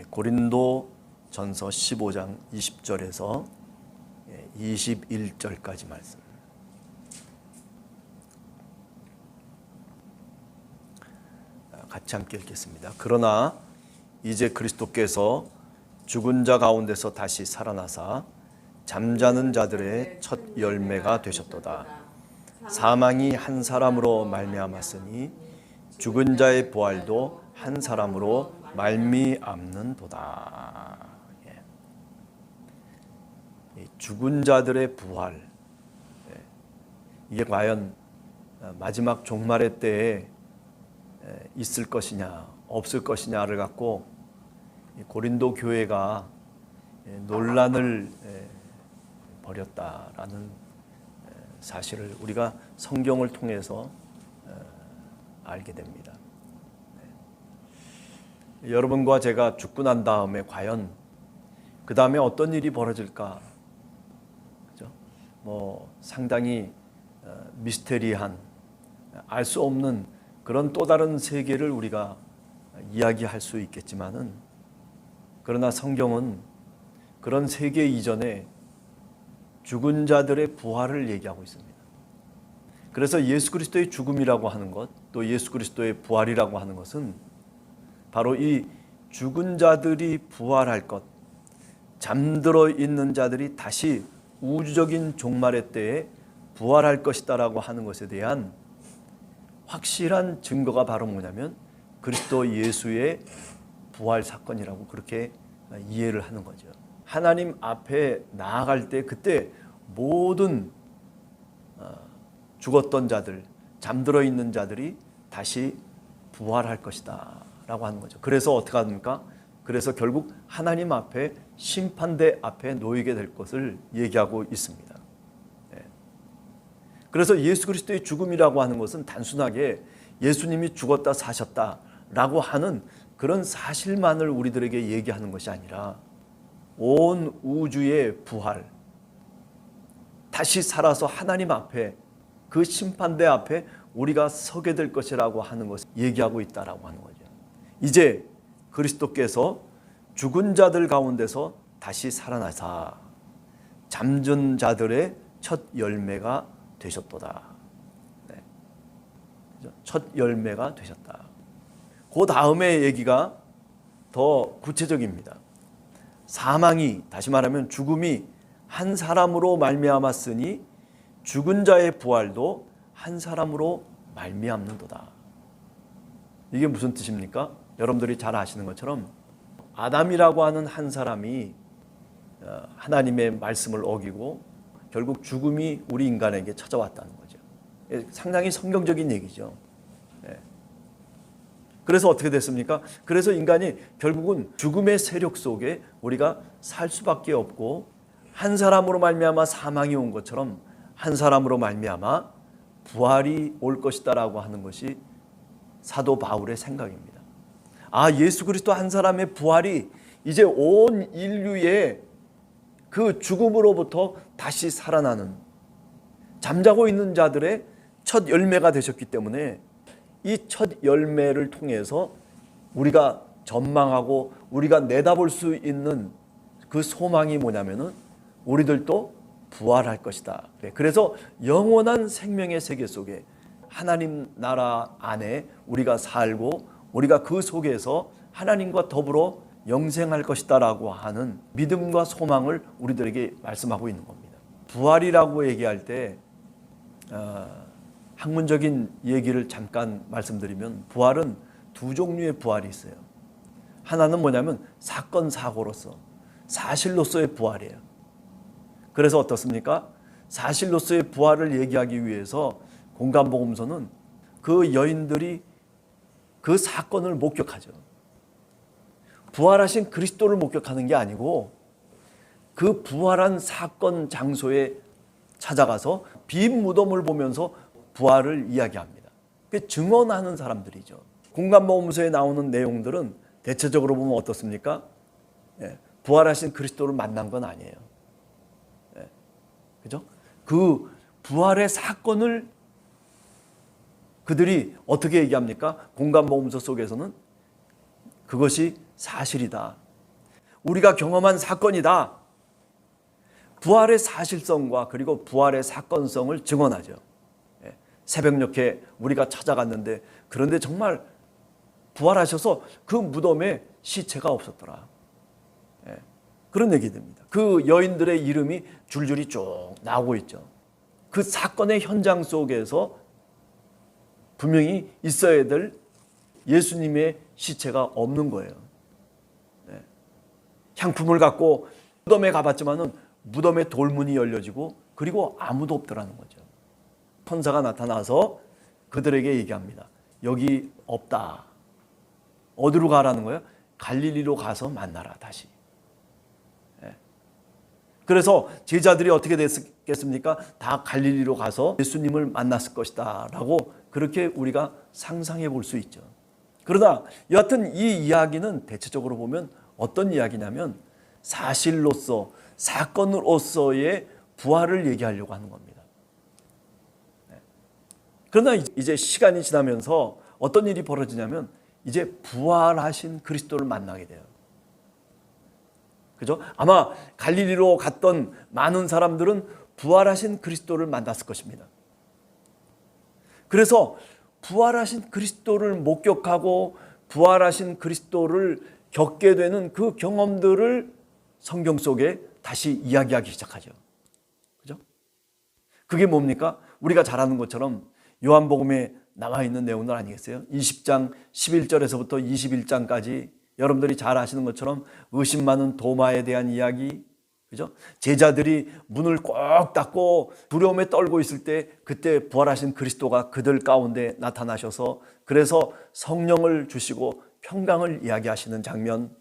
예, 고린도 전서 15장 20절에서 21절까지 말씀. 같이 함께 읽겠습니다. 그러나 이제 그리스도께서 죽은 자 가운데서 다시 살아나사 잠자는 자들의 첫 열매가 되셨도다. 사망이 한 사람으로 말미암았으니 죽은 자의 부활도 한 사람으로 말미암는도다. 예. 이 죽은 자들의 부활 예. 이게 과연 마지막 종말의 때에 에, 있을 것이냐 없을 것이냐를 갖고 이 고린도 교회가 예, 논란을 에, 벌였다라는 에, 사실을 우리가 성경을 통해서 어, 알게 됩니다. 네. 여러분과 제가 죽고 난 다음에 과연 그 다음에 어떤 일이 벌어질까? 그죠? 뭐 상당히 어, 미스테리한 알 수 없는 그런 또 다른 세계를 우리가 이야기할 수 있겠지만은 그러나 성경은 그런 세계 이전에 죽은 자들의 부활을 얘기하고 있습니다. 그래서 예수 그리스도의 죽음이라고 하는 것, 또 예수 그리스도의 부활이라고 하는 것은 바로 이 죽은 자들이 부활할 것, 잠들어 있는 자들이 다시 우주적인 종말의 때에 부활할 것이다라고 하는 것에 대한 확실한 증거가 바로 뭐냐면 그리스도 예수의 부활 사건이라고 그렇게 이해를 하는 거죠. 하나님 앞에 나아갈 때 그때 모든 어, 죽었던 자들, 잠들어 있는 자들이 다시 부활할 것이다 라고 하는 거죠. 그래서 어떻게 합니까? 그래서 결국 하나님 앞에 심판대 앞에 놓이게 될 것을 얘기하고 있습니다. 네. 그래서 예수 그리스도의 죽음이라고 하는 것은 단순하게 예수님이 죽었다 사셨다 라고 하는 그런 사실만을 우리들에게 얘기하는 것이 아니라 온 우주의 부활, 다시 살아서 하나님 앞에 그 심판대 앞에 우리가 서게 될 것이라고 하는 것을 얘기하고 있다라고 하는 거죠. 이제 그리스도께서 죽은 자들 가운데서 다시 살아나사 잠든 자들의 첫 열매가 되셨도다. 네. 첫 열매가 되셨다. 그 다음의 얘기가 더 구체적입니다. 사망이 다시 말하면 죽음이 한 사람으로 말미암았으니 죽은 자의 부활도 한 사람으로 말미암는도다. 이게 무슨 뜻입니까? 여러분들이 잘 아시는 것처럼 아담이라고 하는 한 사람이 어, 하나님의 말씀을 어기고 결국 죽음이 우리 인간에게 찾아왔다는 거죠. 예, 상당히 성경적인 얘기죠. 예. 그래서 어떻게 됐습니까? 그래서 인간이 결국은 죽음의 세력 속에 우리가 살 수밖에 없고 한 사람으로 말미암아 사망이 온 것처럼 한 사람으로 말미암아 부활이 올 것이다라고 하는 것이 사도 바울의 생각입니다. 아 예수 그리스도 한 사람의 부활이 이제 온 인류의 그 죽음으로부터 다시 살아나는 잠자고 있는 자들의 첫 열매가 되셨기 때문에 이 첫 열매를 통해서 우리가 전망하고 우리가 내다볼 수 있는 그 소망이 뭐냐면은 우리들도 부활할 것이다. 그래서 영원한 생명의 세계 속에 하나님 나라 안에 우리가 살고 우리가 그 속에서 하나님과 더불어 영생할 것이다라고 하는 믿음과 소망을 우리들에게 말씀하고 있는 겁니다. 부활이라고 얘기할 때 어, 학문적인 얘기를 잠깐 말씀드리면 부활은 두 종류의 부활이 있어요. 하나는 뭐냐면 사건 사고로서 사실로서의 부활이에요. 그래서 어떻습니까? 사실로서의 부활을 얘기하기 위해서 공간복음서는 그 여인들이 그 사건을 목격하죠. 부활하신 그리스도를 목격하는 게 아니고 그 부활한 사건 장소에 찾아가서 빈 무덤을 보면서 부활을 이야기합니다. 그 증언하는 사람들이죠. 공간보험서에 나오는 내용들은 대체적으로 보면 어떻습니까? 예, 부활하신 그리스도를 만난 건 아니에요. 예, 그죠? 그 부활의 사건을 그들이 어떻게 얘기합니까? 공간보험서 속에서는 그것이 사실이다. 우리가 경험한 사건이다. 부활의 사실성과 그리고 부활의 사건성을 증언하죠. 예, 새벽녘에 우리가 찾아갔는데 그런데 정말 부활하셔서 그 무덤에 시체가 없었더라. 예, 그런 얘기 됩니다. 그 여인들의 이름이 줄줄이 쭉 나오고 있죠. 그 사건의 현장 속에서 분명히 있어야 될 예수님의 시체가 없는 거예요. 네. 향품을 갖고 무덤에 가봤지만은 무덤의 돌문이 열려지고 그리고 아무도 없더라는 거죠. 천사가 나타나서 그들에게 얘기합니다. 여기 없다. 어디로 가라는 거예요? 갈릴리로 가서 만나라 다시. 예. 그래서 제자들이 어떻게 됐겠습니까? 다 갈릴리로 가서 예수님을 만났을 것이다 라고 그렇게 우리가 상상해 볼 수 있죠. 그러나 여하튼 이 이야기는 대체적으로 보면 어떤 이야기냐면 사실로서 사건으로서의 부활을 얘기하려고 하는 겁니다. 네. 그러나 이제 시간이 지나면서 어떤 일이 벌어지냐면 이제 부활하신 그리스도를 만나게 돼요. 그죠? 아마 갈릴리로 갔던 많은 사람들은 부활하신 그리스도를 만났을 것입니다. 그래서 부활하신 그리스도를 목격하고 부활하신 그리스도를 겪게 되는 그 경험들을 성경 속에 다시 이야기하기 시작하죠. 그죠? 그게 뭡니까? 우리가 잘 아는 것처럼 요한복음에 나와 있는 내용들 아니겠어요? 20장 11절에서부터 21장까지 여러분들이 잘 아시는 것처럼 의심 많은 도마에 대한 이야기, 그죠? 제자들이 문을 꼭 닫고 두려움에 떨고 있을 때 그때 부활하신 그리스도가 그들 가운데 나타나셔서 그래서 성령을 주시고 평강을 이야기하시는 장면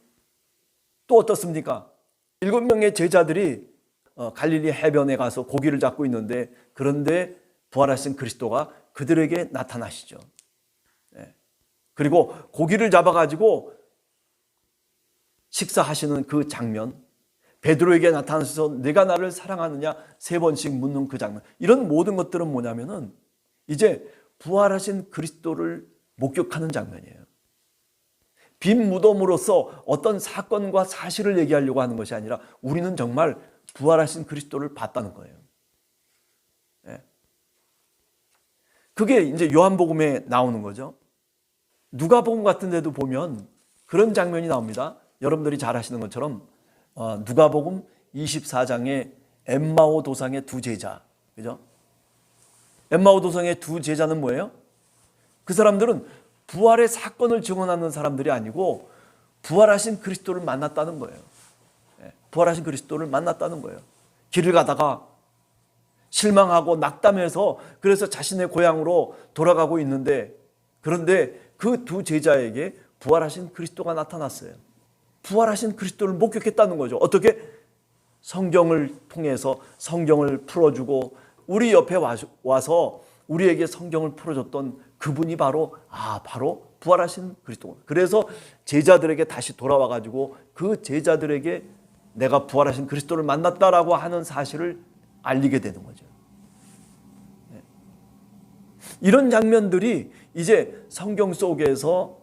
또 어떻습니까? 일곱 명의 제자들이 어, 갈릴리 해변에 가서 고기를 잡고 있는데 그런데 부활하신 그리스도가 그들에게 나타나시죠. 네. 그리고 고기를 잡아가지고 식사하시는 그 장면, 베드로에게 나타나셔서 내가 나를 사랑하느냐 세 번씩 묻는 그 장면. 이런 모든 것들은 뭐냐면은 이제 부활하신 그리스도를 목격하는 장면이에요. 빈 무덤으로서 어떤 사건과 사실을 얘기하려고 하는 것이 아니라 우리는 정말 부활하신 그리스도를 봤다는 거예요. 예. 그게 이제 요한복음에 나오는 거죠. 누가복음 같은 데도 보면 그런 장면이 나옵니다. 여러분들이 잘 아시는 것처럼 어, 누가복음 24장에 엠마오 도상의 두 제자. 그죠? 엠마오 도상의 두 제자는 뭐예요? 그 사람들은 부활의 사건을 증언하는 사람들이 아니고 부활하신 그리스도를 만났다는 거예요. 예, 부활하신 그리스도를 만났다는 거예요. 길을 가다가 실망하고 낙담해서 그래서 자신의 고향으로 돌아가고 있는데 그런데 그 두 제자에게 부활하신 그리스도가 나타났어요. 부활하신 그리스도를 목격했다는 거죠. 어떻게? 성경을 통해서 성경을 풀어주고 우리 옆에 와서 우리에게 성경을 풀어줬던 그분이 바로 아 바로 부활하신 그리스도. 그래서 제자들에게 다시 돌아와 가지고 그 제자들에게 내가 부활하신 그리스도를 만났다라고 하는 사실을 알리게 되는 거죠. 네. 이런 장면들이 이제 성경 속에서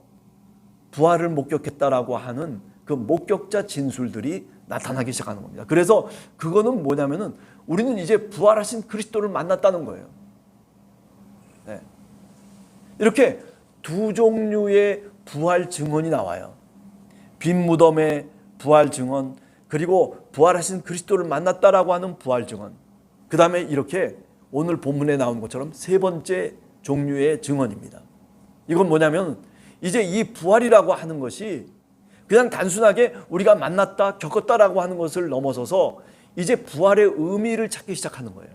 부활을 목격했다라고 하는 그 목격자 진술들이 나타나기 시작하는 겁니다. 그래서 그거는 뭐냐면은 우리는 이제 부활하신 그리스도를 만났다는 거예요. 네. 이렇게 두 종류의 부활 증언이 나와요. 빈 무덤의 부활 증언, 그리고 부활하신 그리스도를 만났다라고 하는 부활 증언. 그 다음에 이렇게 오늘 본문에 나온 것처럼 세 번째 종류의 증언입니다. 이건 뭐냐면 이제 이 부활이라고 하는 것이 그냥 단순하게 우리가 만났다, 겪었다라고 하는 것을 넘어서서 이제 부활의 의미를 찾기 시작하는 거예요.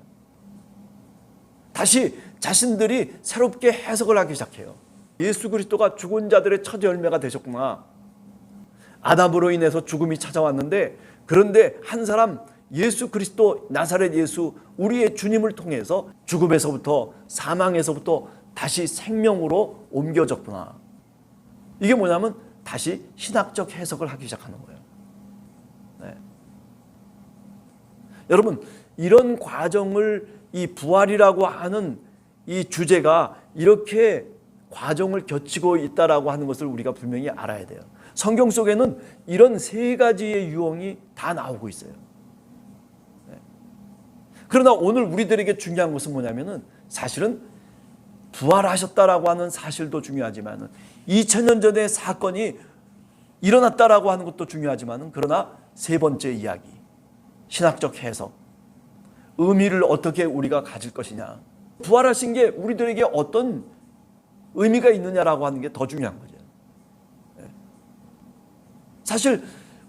다시 자신들이 새롭게 해석을 하기 시작해요. 예수 그리스도가 죽은 자들의 첫 열매가 되셨구나. 아담으로 인해서 죽음이 찾아왔는데 그런데 한 사람 예수 그리스도 나사렛 예수 우리의 주님을 통해서 죽음에서부터 사망에서부터 다시 생명으로 옮겨졌구나. 이게 뭐냐면 다시 신학적 해석을 하기 시작하는 거예요. 네. 여러분 이런 과정을 이 부활이라고 하는 이 주제가 이렇게 과정을 거치고 있다라고 하는 것을 우리가 분명히 알아야 돼요. 성경 속에는 이런 세 가지의 유형이 다 나오고 있어요. 네. 그러나 오늘 우리들에게 중요한 것은 뭐냐면은 사실은 부활하셨다라고 하는 사실도 중요하지만은 2000년 전에 사건이 일어났다라고 하는 것도 중요하지만은 그러나 세 번째 이야기 신학적 해석 의미를 어떻게 우리가 가질 것이냐 부활하신 게 우리들에게 어떤 의미가 있느냐라고 하는 게 더 중요한 거죠. 예. 사실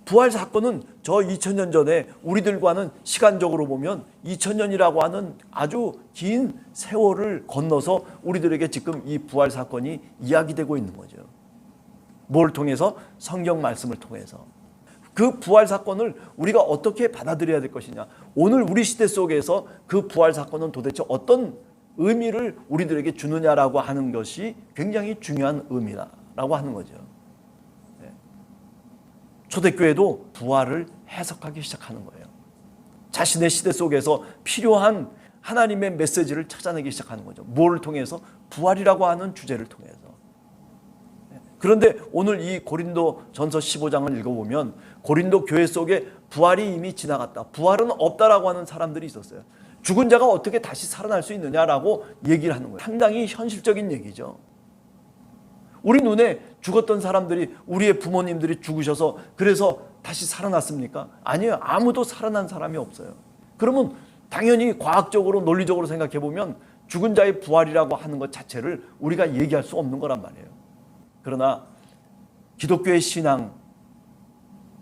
부활 사건은 저 2000년 전에 우리들과는 시간적으로 보면 2000년이라고 하는 아주 긴 세월을 건너서 우리들에게 지금 이 부활 사건이 이야기되고 있는 거죠. 뭘 통해서 성경 말씀을 통해서 그 부활 사건을 우리가 어떻게 받아들여야 될 것이냐. 오늘 우리 시대 속에서 그 부활 사건은 도대체 어떤 의미를 우리들에게 주느냐라고 하는 것이 굉장히 중요한 의미라고 하는 거죠. 네. 초대교회도 부활을 해석하기 시작하는 거예요. 자신의 시대 속에서 필요한 하나님의 메시지를 찾아내기 시작하는 거죠. 뭘 통해서? 부활이라고 하는 주제를 통해서. 네. 그런데 오늘 이 고린도 전서 15장을 읽어보면 고린도 교회 속에 부활이 이미 지나갔다. 부활은 없다라고 하는 사람들이 있었어요. 죽은 자가 어떻게 다시 살아날 수 있느냐라고 얘기를 하는 거예요. 상당히 현실적인 얘기죠. 우리 눈에 죽었던 사람들이 우리의 부모님들이 죽으셔서 그래서 다시 살아났습니까? 아니에요. 아무도 살아난 사람이 없어요. 그러면 당연히 과학적으로 논리적으로 생각해 보면 죽은 자의 부활이라고 하는 것 자체를 우리가 얘기할 수 없는 거란 말이에요. 그러나 기독교의 신앙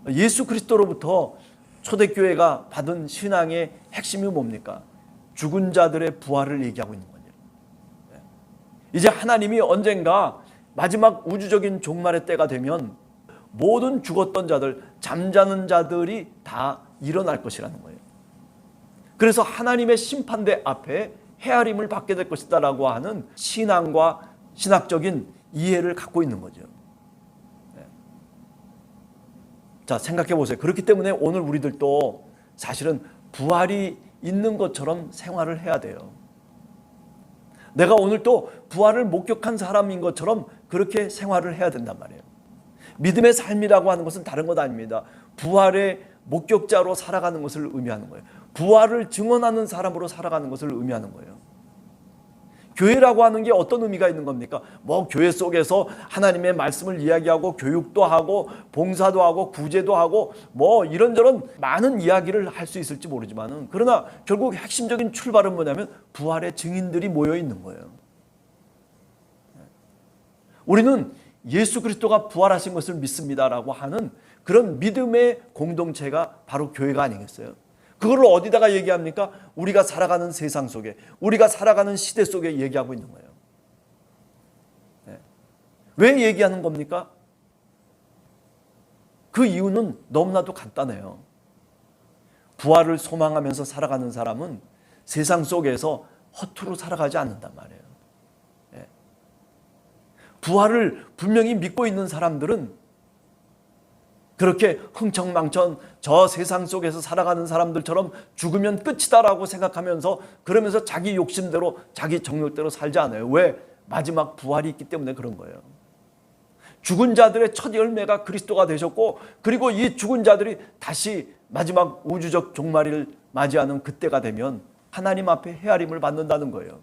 예수 그리스도로부터 초대교회가 받은 신앙의 핵심이 뭡니까? 죽은 자들의 부활을 얘기하고 있는 거죠. 네. 이제 하나님이 언젠가 마지막 우주적인 종말의 때가 되면 모든 죽었던 자들, 잠자는 자들이 다 일어날 것이라는 거예요. 그래서 하나님의 심판대 앞에 헤아림을 받게 될 것이다라고 하는 신앙과 신학적인 이해를 갖고 있는 거죠. 네. 자, 생각해 보세요. 그렇기 때문에 오늘 우리들도 사실은 부활이 있는 것처럼 생활을 해야 돼요. 내가 오늘 또 부활을 목격한 사람인 것처럼 그렇게 생활을 해야 된단 말이에요. 믿음의 삶이라고 하는 것은 다른 것 아닙니다. 부활의 목격자로 살아가는 것을 의미하는 거예요. 부활을 증언하는 사람으로 살아가는 것을 의미하는 거예요. 교회라고 하는 게 어떤 의미가 있는 겁니까? 뭐 교회 속에서 하나님의 말씀을 이야기하고 교육도 하고 봉사도 하고 구제도 하고 뭐 이런저런 많은 이야기를 할 수 있을지 모르지만은 그러나 결국 핵심적인 출발은 뭐냐면 부활의 증인들이 모여 있는 거예요. 우리는 예수 그리스도가 부활하신 것을 믿습니다라고 하는 그런 믿음의 공동체가 바로 교회가 아니겠어요? 그걸 어디다가 얘기합니까? 우리가 살아가는 세상 속에, 우리가 살아가는 시대 속에 얘기하고 있는 거예요. 네. 왜 얘기하는 겁니까? 그 이유는 너무나도 간단해요. 부활을 소망하면서 살아가는 사람은 세상 속에서 허투루 살아가지 않는단 말이에요. 네. 부활을 분명히 믿고 있는 사람들은 그렇게 흥청망청 저 세상 속에서 살아가는 사람들처럼 죽으면 끝이다라고 생각하면서 그러면서 자기 욕심대로 자기 정욕대로 살지 않아요. 왜? 마지막 부활이 있기 때문에 그런 거예요. 죽은 자들의 첫 열매가 그리스도가 되셨고 그리고 이 죽은 자들이 다시 마지막 우주적 종말을 맞이하는 그때가 되면 하나님 앞에 헤아림을 받는다는 거예요.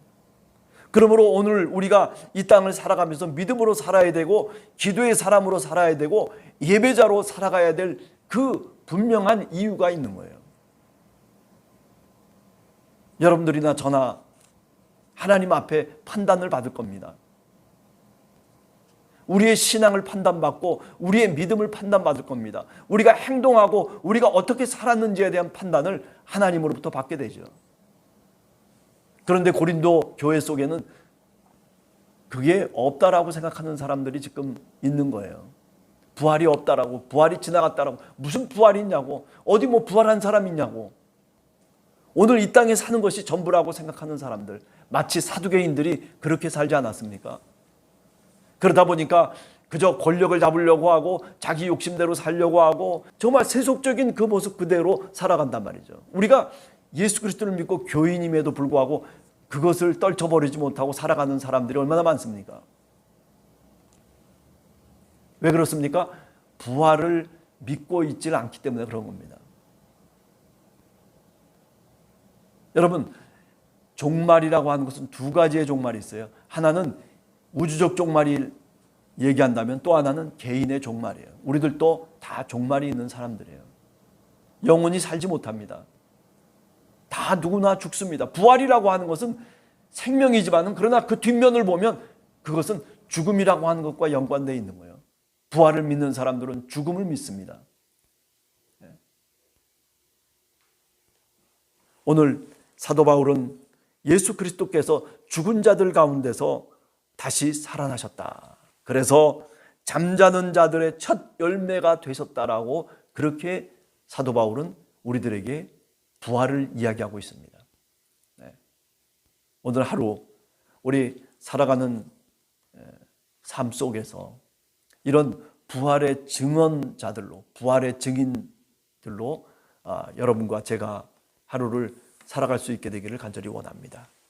그러므로 오늘 우리가 이 땅을 살아가면서 믿음으로 살아야 되고 기도의 사람으로 살아야 되고 예배자로 살아가야 될 그 분명한 이유가 있는 거예요. 여러분들이나 저나 하나님 앞에 판단을 받을 겁니다. 우리의 신앙을 판단받고 우리의 믿음을 판단받을 겁니다. 우리가 행동하고 우리가 어떻게 살았는지에 대한 판단을 하나님으로부터 받게 되죠. 그런데 고린도 교회 속에는 그게 없다라고 생각하는 사람들이 지금 있는 거예요. 부활이 없다라고, 부활이 지나갔다라고, 무슨 부활이 있냐고, 어디 뭐 부활한 사람 있냐고. 오늘 이 땅에 사는 것이 전부라고 생각하는 사람들, 마치 사두개인들이 그렇게 살지 않았습니까? 그러다 보니까 그저 권력을 잡으려고 하고 자기 욕심대로 살려고 하고 정말 세속적인 그 모습 그대로 살아간단 말이죠. 우리가 예수 그리스도를 믿고 교인임에도 불구하고 그것을 떨쳐버리지 못하고 살아가는 사람들이 얼마나 많습니까? 왜 그렇습니까? 부활을 믿고 있질 않기 때문에 그런 겁니다. 여러분, 종말이라고 하는 것은 두 가지의 종말이 있어요. 하나는 우주적 종말이 얘기한다면 또 하나는 개인의 종말이에요. 우리들도 다 종말이 있는 사람들이에요. 영원히 살지 못합니다. 다 누구나 죽습니다. 부활이라고 하는 것은 생명이지만은 그러나 그 뒷면을 보면 그것은 죽음이라고 하는 것과 연관되어 있는 거예요. 부활을 믿는 사람들은 죽음을 믿습니다. 예. 오늘 사도 바울은 예수 그리스도께서 죽은 자들 가운데서 다시 살아나셨다. 그래서 잠자는 자들의 첫 열매가 되셨다라고 그렇게 사도 바울은 우리들에게 부활을 이야기하고 있습니다. 네. 오늘 하루 우리 살아가는 삶 속에서 이런 부활의 증언자들로, 부활의 증인들로 아, 여러분과 제가 하루를 살아갈 수 있게 되기를 간절히 원합니다.